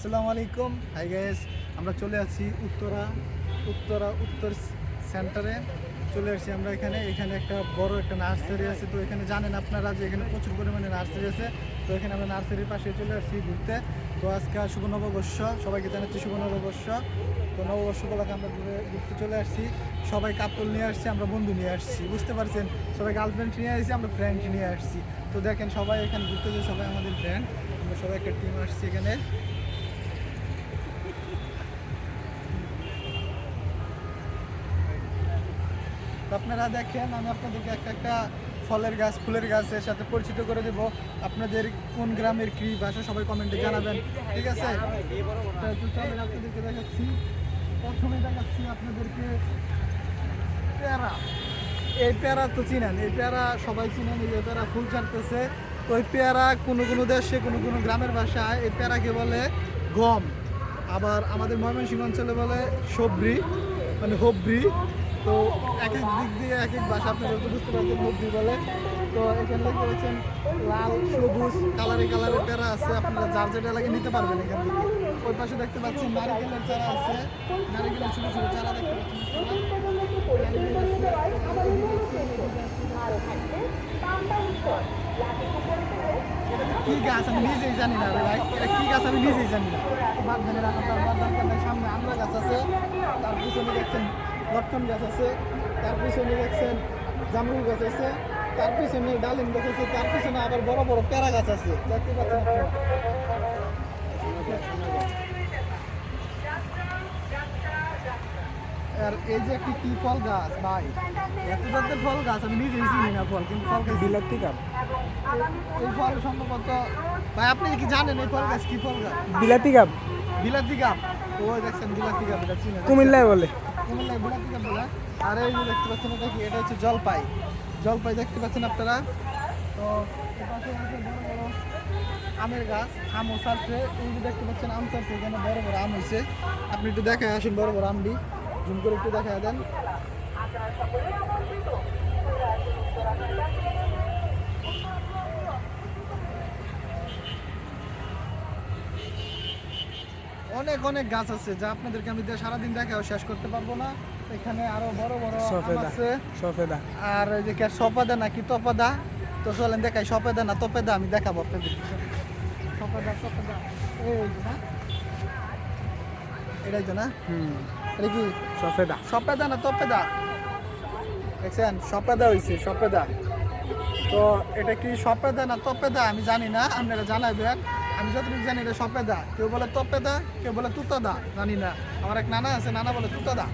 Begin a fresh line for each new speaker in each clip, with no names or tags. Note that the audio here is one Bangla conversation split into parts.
আসসালামু আলাইকুম। হাই গাইস আমরা চলে আসছি উত্তরা উত্তরা উত্তর সেন্টারে চলে আসছি আমরা এখানে। এখানে একটা বড় একটা নার্সারি আছে। তো এখানে জানেন আপনারা যে এখানে প্রচুর পরিমাণে নার্সারি আছে। তো এখানে আমরা নার্সারির পাশে চলে আসছি ঘুরতে। তো আজকে শুভ নববর্ষ। সবাইকে জানাচ্ছি শুভ নববর্ষ। তো নববর্ষ উপলক্ষে আমরা ঘুরে ঘুরতে চলে আসছি। সবাই কাপড় নিয়ে আসছি, আমরা বন্ধু নিয়ে আসছি। বুঝতে পারছেন? সবাই গার্লফ্রেন্ড নিয়ে আসছি আমরা ফ্রেন্ড নিয়ে আসছি। তো দেখেন সবাই এখানে ঘুরতে যে সবাই আমাদের ফ্রেন্ড আমরা সবাই একটা টিম আসছি এখানে। আপনারা দেখেন, আমি আপনাদেরকে একটা একটা ফলের গাছ, ফুলের গাছের সাথে পরিচিত করে দেব। আপনাদের কোন গ্রামের কি ভাষা সবাই কমেন্টে জানাবেন, ঠিক আছে? আপনাদেরকে দেখাচ্ছি। প্রথমে দেখাচ্ছি আপনাদেরকে পেয়ারা। এই পেয়ারা তো চিনেন, এই পেয়ারা সবাই চিনেন, এই পেয়ারা ফুল ছাড়তেছে। তো এই পেয়ারা কোনো কোনো দেশে, কোনো কোনো গ্রামের ভাষায় এই পেয়ারাকে বলে গম। আবার আমাদের ময়মনসিংহ অঞ্চলে বলে সবরি মানে হবরি। তো এক এক দিক দিয়ে এক এক ভাষা আপনারা বুঝতে পারছেন হবরি বলে। তো এখানে পাচ্ছেন লাল, সবুজ, কালারে কালারে পেয়ারা আছে। আপনারা যার যেটা লাগে নিতে পারবেন এখান থেকে। ওই পাশে দেখতে পাচ্ছেন নারিকেলের চারা আছে। নারিকেলের ছোটো ছোটো চারা দেখতে পাচ্ছেন কি গাছ আমি নিজেই জানি না ভাই। এটা কি গাছ আমি নিজেই জানি না। বাদ দরকার সামনে আমরা গাছ আছে, তার পিছনে দেখছেন লটকন গাছ আছে, তার পিছনে দেখছেন জামরুল গাছ আছে, তার পিছনে ডালিম গাছ আছে, তার পিছনে আবার বড় বড় পেয়ারা গাছ আছে। দেখতে পাচ্ছেন আর এই যে একটি কি ফল গাছ ভাই? এত জাতের ফল গাছ আমি নিজেই চিনি না ফল কিন্তু ফল গাছ বিলাতি গাছ এই ফল সম্ভবত ভাই আপনি কি জানেন এই ফল গাছ কি ফল গাছ?
বিলাতি কাপ
বিলাতি গাছ ওই দেখছেন বিলাতি গাছ এটা চিনে
কুমিল্লায় বলে।
কুমিল্লায় বিলাতি গাছ বলে। আর এই যে দেখতে পাচ্ছেন এটা কি? এটা হচ্ছে জলপাই। জলপাই দেখতে পাচ্ছেন আপনারা? তো পাশে বড় বড় আমের গাছ আমও ছাড়ছে এই যে দেখতে পাচ্ছেন আম ছাড়ছে এখানে বড় বড় আম হয়েছে আপনি একটু দেখায় আসুন বড় বড় আমটি। জুম করে একটু দেখায় দেন। অনেক অনেক গাছ আছে যা আপনাদেরকে আমি সারাদিন দেখাও শেষ করতে পারব না। এখানে আরও বড় বড় আছে।
সফেদা।
আর ওই যে সপাদা নাকি তপাদা? তো চলেন দেখাই সপেদা না তপেদা? আমি দেখাবো আপনাদের। সপেদা সপেদা এই না। এটাই তো না?
হুম।
এটা কি?
সফেদা।
সপেদা না তপেদা? দেখছেন? সপেদা হয়েছে সপেদা তো এটা কি সপেদা না তপেদা? আমি জানি না আপনারা জানাবেন। আমি যতটুকু জানি এটা সপেদা কেউ বলে তপেদা কেউ বলে তুতাদা জানি না। আমার এক নানা আছে নানা বলে তুতাদা।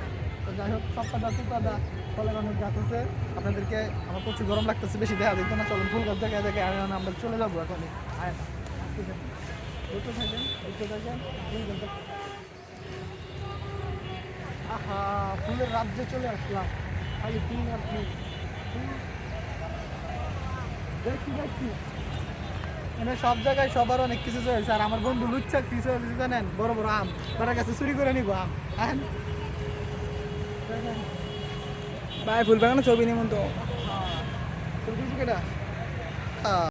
তো যাই হোক সপেদা তুতাদা ফলের অনেক গাছ আছে। আপনাদেরকে আমার প্রচুর গরম লাগতেছে বেশি দেখা দেখতো না। চলুন ফুল গাছ দেখা দেখে আর আমরা চলে যাব এখন। আয় ঠিক আছে। থাকেন থাকেন। আহা ফুলের রাজ্যে চলে আসলাম। খালি ফুল আর ফুল ফুল। দেখছি দেখছি মানে সব জায়গায় সবার অনেক কিছু চলছে আর আমার বন্ধু লুচ্ছা কিছু হয়েছে জানেন? বড় বড় আম। তার কাছে চুরি করে নিবো আম।
ভাই ফুল বাগানে ছবি নিমন তো
কেটা